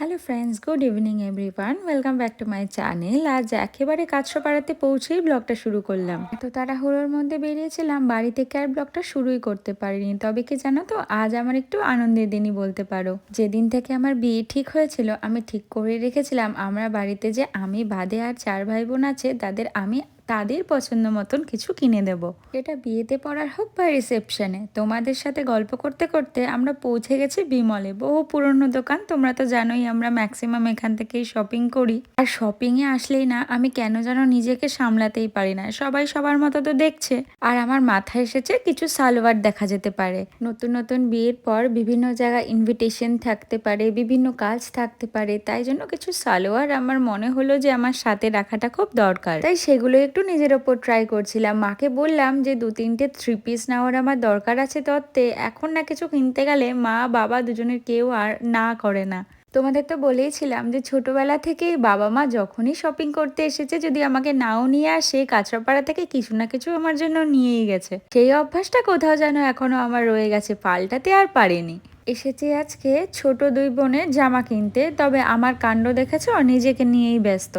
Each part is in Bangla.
Hello friends good evening everyone welcome back to my channel আজ একেবারে কাছড়াপাড়াতে পৌঁছেই ব্লগটা শুরু করলাম। এত তাড়াহুড়োর মধ্যে বেরিয়েছিলাম, বাড়ি থেকে আর ব্লগটা শুরুই করতে পারিনি। তবে কি জানো তো, আজ আমার একটু আনন্দের দিনই বলতে পারো। যেদিন থেকে আমার বিয়ে ঠিক হয়েছিল, আমি ঠিক করে রেখেছিলাম, আমরা বাড়িতে যে আমি, বাদে আর চার ভাই বোন আছে, তাদের আমি তাদের পছন্দ মতন কিছু কিনে দেব। এটা বিয়েতে পড়ার হোক বা রিসেপশনে, তোমাদের সাথে গল্প করতে করতে আমরা পৌঁছে গেছি বিমলে। বহু পুরনো দোকান, তোমরা তো জানোই আমরা ম্যাক্সিমাম এখান থেকেই শপিং করি। আর শপিংয়ে আসলেই না, আমি কেন যেন নিজেকে সামলাতেই পারি না। সবাই সবার মতো তো দেখছে। আর আমার মাথায় এসেছে কিছু সালোয়ার দেখা যেতে পারে। নতুন নতুন বিয়ের পর বিভিন্ন জায়গায় ইনভিটেশন থাকতে পারে, বিভিন্ন কাজ থাকতে পারে। তাই জন্য কিছু সালোয়ার আমার মনে হলো যে আমার সাথে রাখাটা খুব দরকার। তাই সেগুলো একটু নিজের ওপর ট্রাই করছিলাম। মাকে বললাম যে, দু তিনটে থ্রি পিস নেওয়ার আমার দরকার আছে তত্ত্বে এখন না কিছু কিনতে গেলে মা, বাবা দুজনের কেউ আর না করে না। তোমাদের তো বলেইছিলাম যে ছোটবেলা থেকেই বাবা মা যখনই শপিং করতে এসেছে, যদি আমাকে নাও নিয়ে আসে, কাঁচরাপাড়া থেকে কিছু না কিছু আমার জন্য নিয়েই গেছে। সেই অভ্যাসটা কোথাও যেন এখনও আমার রয়ে গেছে, পাল্টাতে আর পারেনি। এসেছি আজকে ছোট দুই বোনের জামা কিনতে, তবে আমার কাণ্ড দেখেছ নিজেকে নিয়েই ব্যস্ত।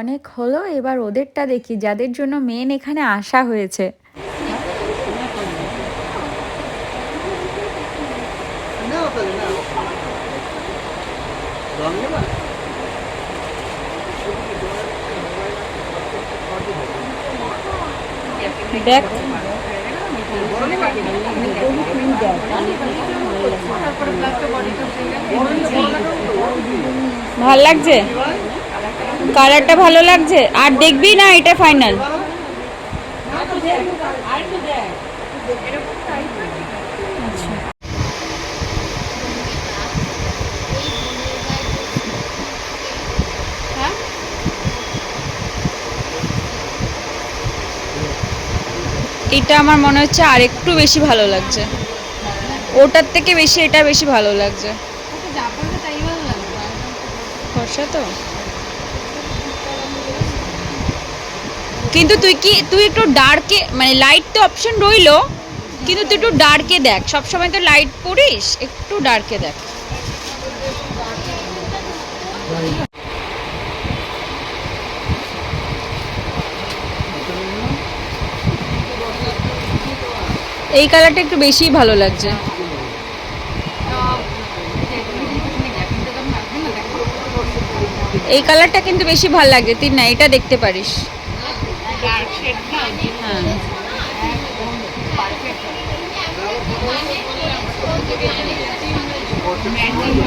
অনেক হলো, এবার ওদেরটা দেখি, যাদের জন্য মেন এখানে আসা হয়েছে নাও তাহলে নাও রং নেবা দেখ। ভালো লাগছে? কালারটা ভালো লাগছে? আর দেখবি না এটা ফাইনাল এটা আমার মনে হচ্ছে আর একটু বেশি ভালো লাগছে। ওটার থেকে বেশি এটা বেশি ভালো লাগছে। ফর্সা তো। কিন্তু তুই কি তুই একটু ডার্কে মানে লাইট তো অপশন রইল কিন্তু তুই একটু ডার্কে দেখ। সবসময় তো লাইট পড়িস একটু ডার্কে দেখ। এই কালারটা একটু বেশিই ভালো লাগছে। এই কালারটা কিন্তু বেশি ভালো লাগছে তুই না, এটা দেখতে পারিস। হ্যাঁ।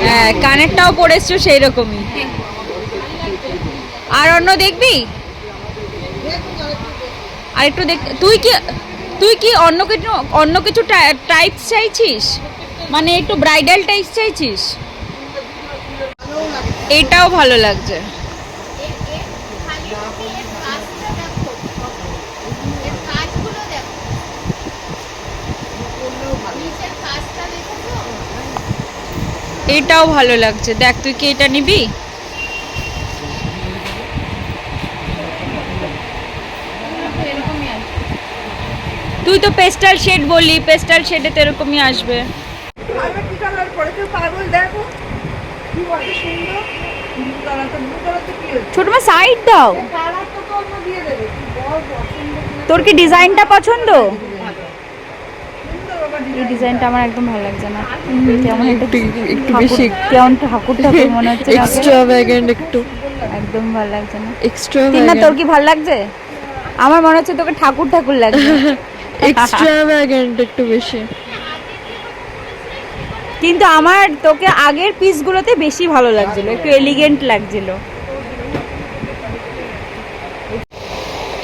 হ্যাঁ কানেরটাও পড়েছো সেই রকমই আর অন্য দেখবি? আর একটু দেখ তুই কি তুই কি অন্য কিছু অন্য কিছু টাইপ চাইছিস? মানে একটু ব্রাইডাল টাইপ চাইছিস? এটাও ভালো লাগছে। এটাও ভালো লাগছে। দেখ, তুই কি এটা নিবি? তুই তো পেস্টাল শেড বললি পেস্টাল শেডে তো এরকমই আসবে। ছোট মা সাইড দাও। তোর কি ডিজাইনটা পছন্দ? এই ডিজাইনটা আমার একদম ভালো লাগছে না। কেমন একটা একটু বেশি কেমন ঠাকুর ঠাকুর মনে হচ্ছে না? ওকে? একটু। একদম ভালো লাগছে না। তিন না তোর কি ভালো লাগছে? আমার মনে হচ্ছে তোকে ঠাকুর ঠাকুর লাগছে। এক্সট্রাভ্যাগেন্ট একটু বেশি। কিন্তু আমার তোকে আগের পিসগুলোতে বেশি ভালো লাগছিল একটু এলিগেন্ট লাগছিল।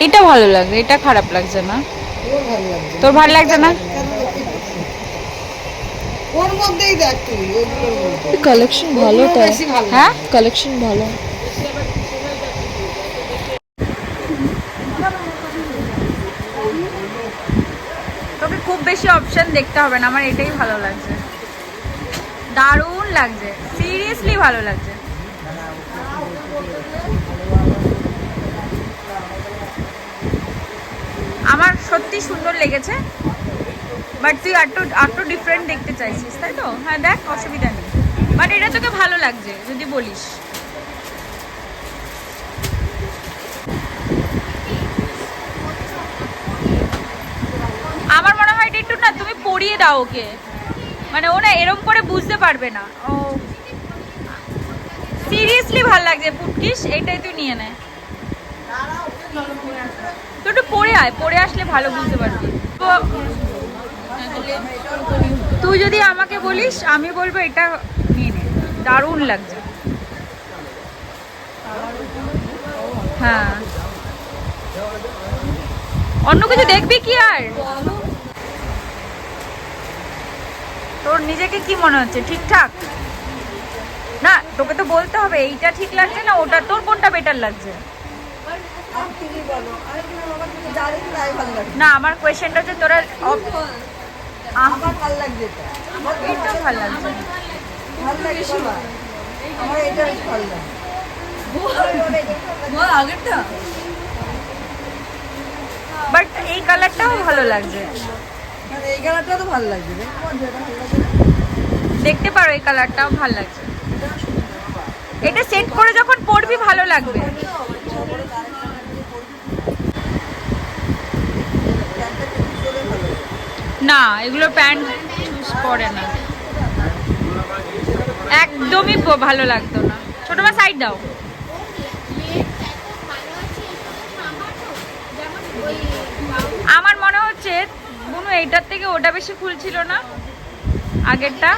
এটা ভালো লাগছে এটা খারাপ লাগছে না? তোর ভালো লাগছে না? ওর মধ্যেই দেখ তুই ওইগুলোর কালেকশন ভালো হ্যাঁ? কালেকশন ভালো তোকে খুব বেশি অপশন দেখতে হবে না, আমার এটাই ভালো লাগছে। দারুণ লাগছে সিরিয়াসলি ভালো লাগছে। আমার সত্যি সুন্দর লেগেছে বাট তুই একটু একটু ডিফারেন্ট দেখতে চাইছিস, তাই তো? হ্যাঁ দেখ, অসুবিধা নেই। বাট এটা তোকে ভালো লাগছে, যদি বলিস আমার মনে হয় এটা একটু না তুমি পরিয়ে দাও ওকে। মানে ও না এরম করে বুঝতে পারবে না। ও সিরিয়াসলি ভালো লাগছে পুটকিস এইটাই তুই নিয়ে নে। তুই একটু পরে আয়, পড়ে আসলে ভালো বুঝতে পারবি। তো- তুই যদি আমাকে বলিস, আমি বলব এটা নিয়ে নে। দারুণ লাগছে। হ্যাঁ। অন্য কিছু দেখবি কি আর? তোর নিজেকে কি মনে হচ্ছে? ঠিকঠাক? না তোকে তো বলতে হবে এইটা ঠিক লাগছে না ওটা তোর কোনটা বেটার লাগছে? আর তুমি বলো আরেকদিন আমার তুমি জানি তাই ভালো লাগে না আমার কোয়েশ্চেনটা হচ্ছে তোরা অপ- আমার ভালো লাগছে এটা। ভালো লাগছে। ভালো লাগে সবার আমার এটা ভালো লাগে আগেরটা? বাট এই কালারটাও ভালো লাগছে। লাগছে, দেখতে পারো এই কালারটাও ভালো লাগছে। এটা সেট করে যখন পরবি ভালো লাগবে। না, এগুলো প্যান্ট চুজ করে না। একদমই ভালো লাগতো না। ছোট মা সাইড দাও আমার মনে হচ্ছে বুনু এইটার থেকে ওটা বেশি ফুল ছিল না? আগেরটা?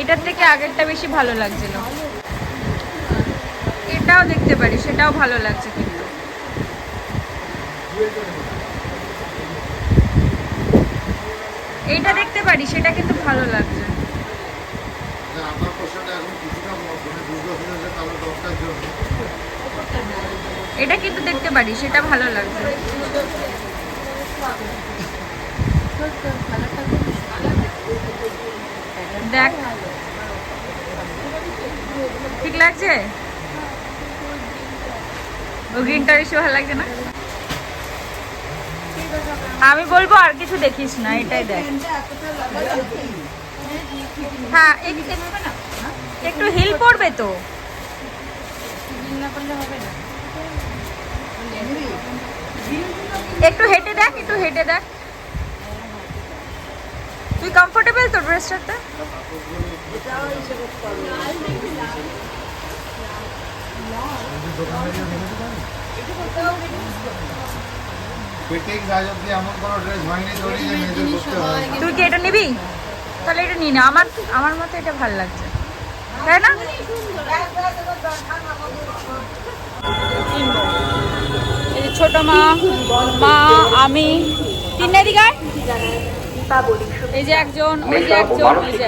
এটার থেকে আগেরটা বেশি ভালো লাগছিল। এটাও দেখতে পারি, সেটাও ভালো লাগছে কিন্তু। এইটা দেখতে পারি, সেটা কিন্তু ভালো লাগছে না, আমার প্রশ্নটা এখন কিছুটা ম- মানে বুঝতে পেরেছে তাহলে দশটার জন্য এটা কিন্তু দেখতে পারি, সেটা ভালো লাগছে দেখ। ঠিক লাগছে? ও গ্রিনটা বেশি ভালো লাগছে না? আমি বলব আর কিছু দেখিস না, এটাই দেখ। হ্যাঁ এক- এক- একটু হিল পড়বে তো। একটু হেঁটে দেখ একটু হেঁটে দেখ। তুই কমফোর্টেবল তো ড্রেসটাতে তৈরি হয় তুই কি এটা নিবি? তাহলে এটা নিয়ে নে। আমার আমার মতে এটা ভালো লাগছে। তাই না? ছোট মা মা আমি তিন এই যে একজন ওই যে একজন ওই যে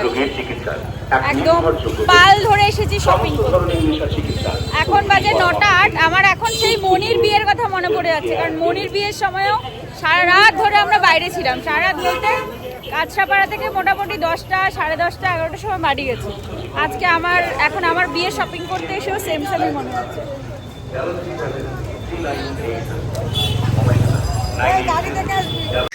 একদম পাল ধরে এসেছি শপিং করতে। এখন বাজে নটা আট। আমার এখন সেই মনির বিয়ের কথা মনে পড়ে যাচ্ছে। কারণ মনির বিয়ের সময়ও সারা রাত ধরে আমরা বাইরে ছিলাম। সারা রাত বলতে কাছড়াপাড়া থেকে মোটামুটি দশটা সাড়ে দশটা এগারোটার সময় বাড়ি গেছি। আজকে আমার এখন আমার বিয়ে শপিং করতে এসেও সেম সেমই মনে হচ্ছে। la.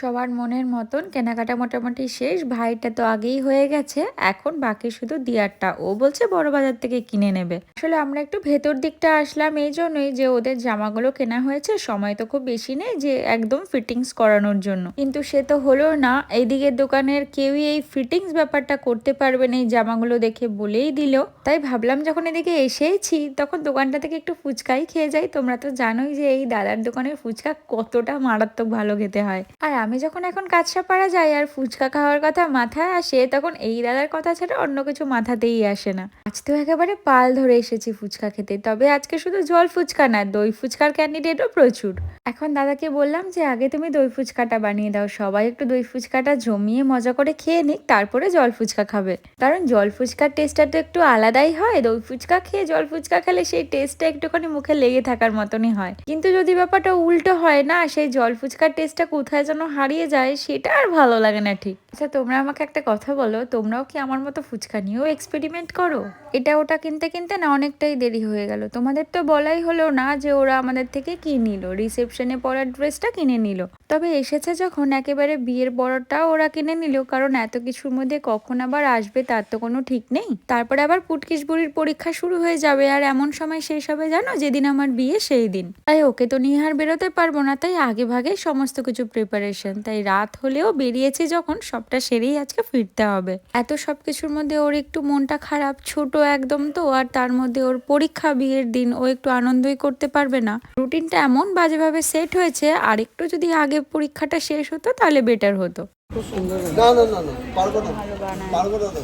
সবার মনের মতন কেনাকাটা মোটামুটি শেষ। ভাইটা তো আগেই হয়ে গেছে। এখন বাকি শুধু দিয়ারটা। ও বলছে বড় বাজার থেকে কিনে নেবে। আসলে আমরা একটু ভেতর দিকটা আসলাম এই জন্যই যে ওদের জামাগুলো কেনা হয়েছে। সময় তো খুব বেশি নেই যে একদম ফিটিংস করানোর জন্য। কিন্তু সে তো হলো না। এইদিকের দোকানের কেউই এই ফিটিংস ব্যাপারটা করতে পারবে না। এই জামাগুলো দেখে বলেই দিল। তাই ভাবলাম যখন এদিকে এসেইছি তখন দোকানটা থেকে একটু ফুচকাই খেয়ে যাই। তোমরা তো জানোই যে এই দাদার দোকানের ফুচকা কতটা মারাত্মক ভালো খেতে হয়। আর আমি যখন এখন কাছড়াপাড়া যাই আর ফুচকা খাওয়ার কথা মাথায় আসে, তখন এই দাদার কথা ছাড়া অন্য কিছু মাথাতেই আসে না। আজ তো একেবারে পাল ধরে এসেছি ফুচকা খেতে, তবে আজকে শুধু জল ফুচকা না, দই ফুচকার ক্যান্ডিডেটও প্রচুর। এখন দাদাকে বললাম যে, আগে তুমি দই ফুচকাটা বানিয়ে দাও, সবাই একটু দই ফুচকাটা জমিয়ে মজা করে খেয়ে নিক, তারপরে জল ফুচকা খাবে। কারণ জল ফুচকার টেস্টটা তো একটু আলাদাই হয়, দই ফুচকা খেয়ে জল ফুচকা খেলে সেই টেস্টটা একটুখানি মুখে লেগে থাকার মতনই হয়। কিন্তু যদি ব্যাপারটা উল্টো হয় না, সেই জল ফুচকার টেস্টটা কোথায় যেন হারিয়ে যায়, সেটা আর ভালো লাগে না ঠিক। আচ্ছা তোমরা আমাকে একটা কথা বলো, তোমরাও কি আমার মতো ফুচকা নিয়েও এক্সপেরিমেন্ট করো? এটা ওটা কিনতে কিনতে না অনেকটাই দেরি হয়ে গেল। তোমাদের তো বলাই হলো না যে ওরা আমাদের থেকে কি নিল। রিসেপশনে পরার ড্রেসটা কিনে নিল। তবে এসেছে যখন একেবারে বিয়ের বড়টাও ওরা কিনে নিল, কারণ এত কিছুর মধ্যে কখন আবার আসবে তার তো কোনো ঠিক নেই। তারপরে আবার পুটকিস বুড়ির পরীক্ষা শুরু হয়ে যাবে, আর এমন সময় শেষ হবে জানো? যেদিন আমার বিয়ে সেই দিন। তাই ওকে তো নিয়ে আর বেরোতে পারব না, তাই আগে ভাগে সমস্ত কিছু প্রিপারেশন তাই রাত হলেও বেরিয়েছি যখন সবটা সেরেই আজকে ফিরতে হবে। এত সব কিছুর মধ্যে ওর একটু মনটা খারাপ, ছোট একদম তো আর তার মধ্যে ওর পরীক্ষা বিয়ের দিন ও একটু আনন্দই করতে পারবে না। রুটিনটা এমন বাজেভাবে সেট হয়েছে আর একটু যদি আগে পরীক্ষাটা শেষ হতো তাহলে বেটার হতো। না না না না পারব না। পারব না দাদা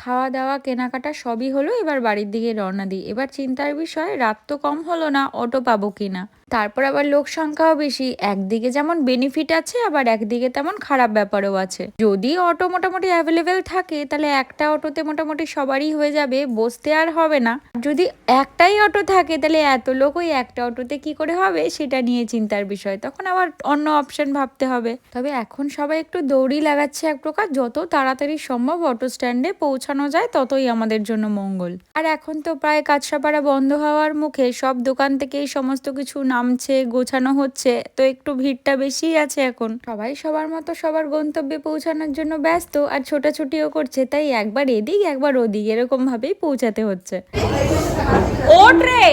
খাওয়া দাওয়া কেনাকাটা সবই হলো এবার বাড়ির দিকে রওনা দিই। এবার চিন্তার বিষয়, রাত তো কম হলো না, অটো পাবো কিনা? তারপর আবার লোক সংখ্যাও বেশি। একদিকে যেমন বেনিফিট আছে, আবার একদিকে তেমন খারাপ ব্যাপারও আছে। যদি অটো মোটামুটি অ্যাভেলেবেল থাকে, তাহলে একটা অটোতে মোটামুটি সবারই হয়ে যাবে, বসতে আর হবে না। যদি একটাই অটো থাকে, তাহলে এত লোক ওই একটা অটোতে কি করে হবে, সেটা নিয়ে চিন্তার বিষয়। তখন আবার অন্য অপশন ভাবতে হবে। তবে এখন সবাই একটু দৌড়ি লাগাচ্ছে এক প্রকার। যত তাড়াতাড়ি সম্ভব অটো স্ট্যান্ডে পৌঁছানো যায়, ততই আমাদের জন্য মঙ্গল। আর এখন তো প্রায় কাজসাপাড়া বন্ধ হওয়ার মুখে সব দোকান থেকে এই সমস্ত কিছু নামছে গোছানো হচ্ছে তো একটু ভিড়টা বেশিই আছে এখন। সবাই সবার মতো সবার গন্তব্যে পৌঁছানোর জন্য ব্যস্ত আর ছোটাছুটিও করছে তাই একবার এদিক একবার ওদিক এরকম ভাবেই পৌঁছাতে হচ্ছে। ওট রে!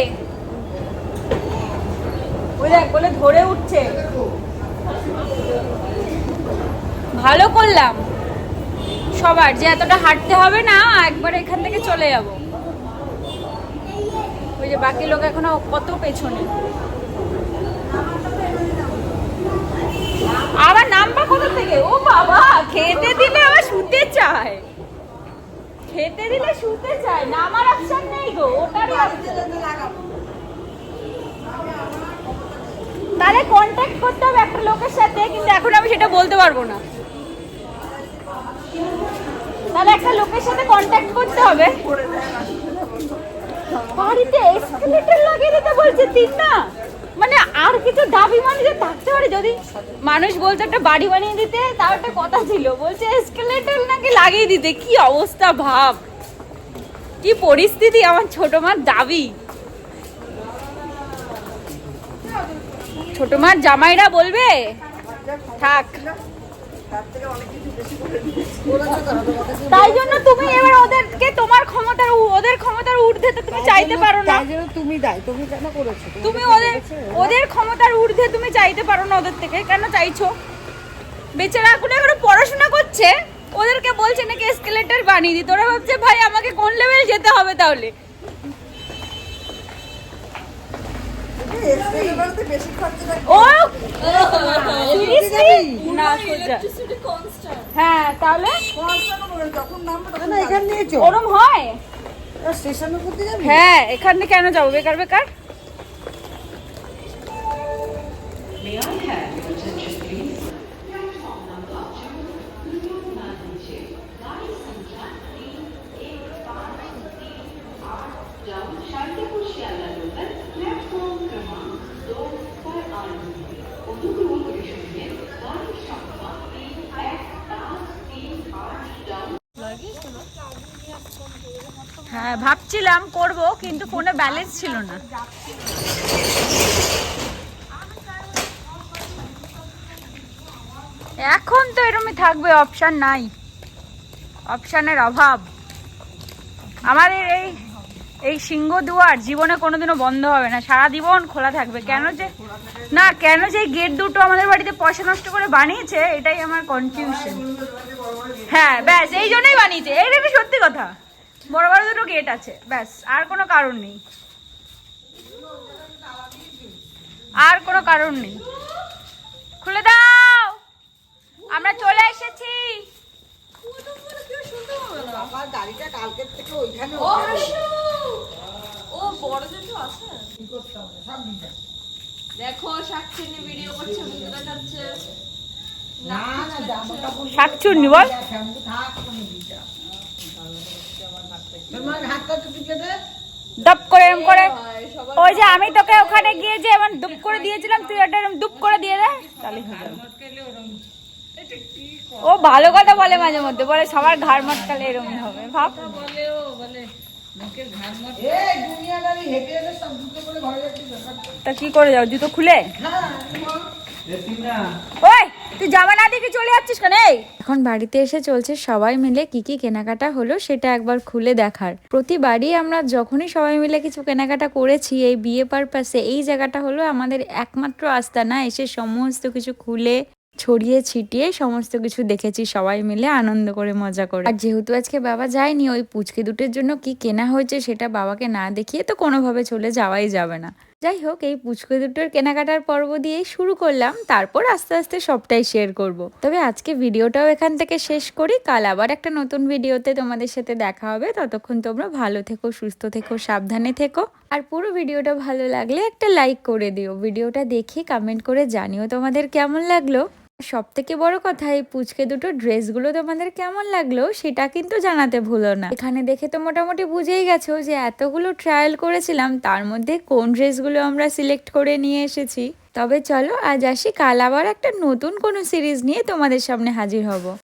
ওই দেখ বলে ধরে উঠছে। ভালো করলাম। সবার যে এতটা হাঁটতে হবে না একবার এখান থেকে চলে যাব। ওই যে বাকি লোক এখনও কত পেছনে। আবার নামবা কোথা থেকে? ও বাবা, খেতে দিলে আবার শুতে চায়। খেতে দিলে শুতে চায়, নামার অপশন নেই গো, ওটারই। তাহলে কন্ট্যাক্ট করতে হবে একটা লোকের সাথে, কিন্তু এখন আমি সেটা বলতে পারব না। তাহলে একটা লোকের সাথে কন্ট্যাক্ট করতে হবে। বাড়িতে এসকেলেটর লাগিয়ে দিতে বলছে তিন না মানে আর কিছু দাবি মানে যে থাকতে পারে, যদি মানুষ বলছে একটা বাড়ি বানিয়ে দিতে, তাও একটা কথা ছিল। বলছে এসকেলেটর নাকি লাগিয়ে দিতে, কি অবস্থা ভাব? কি পরিস্থিতি আমার ছোট মার দাবি। ছোট মার জামাইরা বলবে? থাক। তাই জন্য তুমি এবার ওদেরকে তোমার ক্ষমতার ওদের ক্ষমতার ঊর্ধ্বে তো তুমি চাইতে পারো না। তাই জন্য তুমি দায়। তুমি কেন করেছ? তুমি ওদের ওদের ক্ষমতার ঊর্ধ্বে তুমি চাইতে পারো না ওদের থেকে। কেন চাইছো? বেচারা এখন এখনও পড়াশোনা করছে। ওদেরকে বলছে নাকি এসকেলেটর বানিয়ে দিতে ওরা ভাবছে ভাই আমাকে কোন লেভেল যেতে হবে তাহলে? হ্যাঁ তাহলে ওরম হয়? হ্যাঁ এখানে কেন যাব? বেকার বেকার? হ্যাঁ ভাবছিলাম করব, কিন্তু ফোনে ব্যালেন্স ছিল না। এখন তো এরমই থাকবে অপশন নাই। অপশনের অভাব। আমাদের এই এই সিংহ দুয়ার জীবনে কোনোদিনও বন্ধ হবে না। সারা জীবন খোলা থাকবে। কেন যে না, কেন যে গেট দুটো আমাদের বাড়িতে পয়সা নষ্ট করে বানিয়েছে, এটাই আমার কনফিউশন হ্যাঁ ব্যাস, এই জন্যই বানিয়েছে। একটা সত্যি কথা। বড় বড় দুটো গেট আছে ব্যাস আর কোনো কারণ নেই। আর কোনো কারণ নেই। খুলে দাও! আমরা চলে এসেছি। আমার গাড়িটা কালকের থেকে ওইখানে না না জামাটা বলব শাকচুন্নি বল। দপ করে এরম করে। ওই যে আমি তোকে ওখানে গিয়ে যে এমন দুপ করে দিয়েছিলাম তুই ওটা এরকম দুপ করে দিয়ে দে। তাহলে হয়ে যাবে। ও ভালো কথা বলে মাঝে মধ্যে বলে সবার ঘাড় মটকালে এরকম হবে ভাব। তা কি করে যাও জুতো খুলে? ওই তুই জামা না দেখে চলে যাচ্ছিস কেন? এখন বাড়িতে এসে চলছে সবাই মিলে কি কি কেনাকাটা হলো সেটা একবার খুলে দেখার। প্রতিবারই আমরা যখনই সবাই মিলে কিছু কেনাকাটা করেছি এই বিয়ে পারপাসে এই জায়গাটা হলো আমাদের একমাত্র আস্তানা। এসে সমস্ত কিছু খুলে ছড়িয়ে ছিটিয়ে সমস্ত কিছু দেখেছি সবাই মিলে আনন্দ করে মজা করে। আর যেহেতু আজকে বাবা যায়নি ওই পুচকে দুটোর জন্য কি কেনা হয়েছে সেটা বাবাকে না দেখিয়ে তো কোনোভাবে চলে যাওয়াই যাবে না। যাই হোক, এই পুচকু দুটোর কেনাকাটার পর্ব দিয়েই শুরু করলাম। তারপর আস্তে আস্তে সবটাই শেয়ার করব। তবে আজকে ভিডিওটাও এখান থেকে শেষ করি। কাল আবার একটা নতুন ভিডিওতে তোমাদের সাথে দেখা হবে। ততক্ষণ তোমরা ভালো থেকো, সুস্থ থেকো, সাবধানে থেকো। আর পুরো ভিডিওটা ভালো লাগলে একটা লাইক করে দিও। ভিডিওটা দেখে কমেন্ট করে জানিও তোমাদের কেমন লাগল। সব থেকে বড় কথা, এই পুচকে দুটো ড্রেসগুলো তোমাদের কেমন লাগল সেটা কিন্তু জানাতে ভুলো না। এখানে দেখে তো মোটামুটি বুঝেই গেছো যে এতগুলো ট্রায়াল করেছিলাম, তার মধ্যে কোন ড্রেসগুলো আমরা সিলেক্ট করে নিয়ে এসেছি। তবে চলো আজ আসি, কাল আবার একটা নতুন কোনো সিরিজ নিয়ে তোমাদের সামনে হাজির হব।